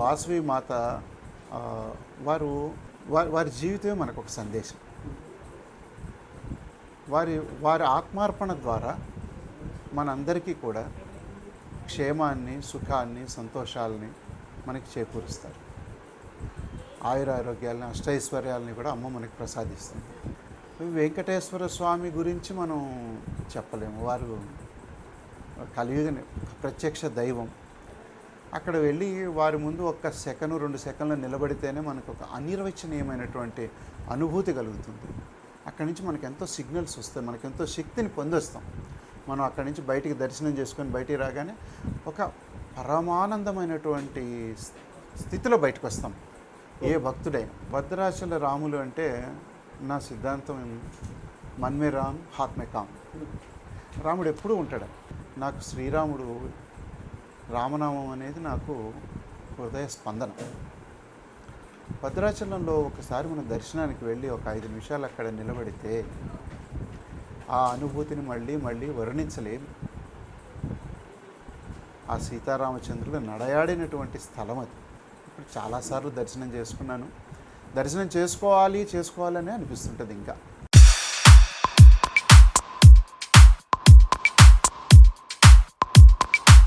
వాసవి మాత వారు వారి వారి జీవితమే మనకు ఒక సందేశం. వారి వారి ఆత్మార్పణ ద్వారా మనందరికీ కూడా క్షేమాన్ని సుఖాన్ని సంతోషాలని మనకి చేకూరుస్తారు. ఆయుర ఆరోగ్యాలని అష్టైశ్వర్యాలని కూడా అమ్మ మనకి ప్రసాదిస్తుంది. వెంకటేశ్వర స్వామి గురించి మనం చెప్పలేము. వారు కలియుగ ప్రత్యక్ష దైవం. అక్కడ వెళ్ళి వారి ముందు ఒక్క సెకను రెండు సెకండ్లు నిలబడితేనే మనకు ఒక అనిర్వచనీయమైనటువంటి అనుభూతి కలుగుతుంది. అక్కడి నుంచి మనకు ఎంతో సిగ్నల్స్ వస్తాయి మనకు ఎంతో శక్తిని పొందొస్తాం. మనం అక్కడి నుంచి బయటికి దర్శనం చేసుకొని బయటికి రాగానే ఒక పరమానందమైనటువంటి స్థితిలో బయటకు వస్తాం. ఏ భక్తుడైనా. భద్రాచల రాములు అంటే నా సిద్ధాంతం మన్మే రామ్ హాత్మే కామ్. రాముడు ఎప్పుడూ ఉంటాడు. నాకు శ్రీరాముడు రామనామం అనేది నాకు హృదయ స్పందన. భద్రాచలంలో ఒకసారి మన దర్శనానికి వెళ్ళి ఒక ఐదు నిమిషాలు అక్కడ నిలబడితే ఆ అనుభూతిని మళ్ళీ మళ్ళీ వర్ణించలేము ఆ సీతారామచంద్రుడు నడయాడినటువంటి స్థలం అది. ఇప్పుడు చాలాసార్లు దర్శనం చేసుకున్నాను. దర్శనం చేసుకోవాలి చేసుకోవాలనే అనిపిస్తుంటుంది ఇంకా.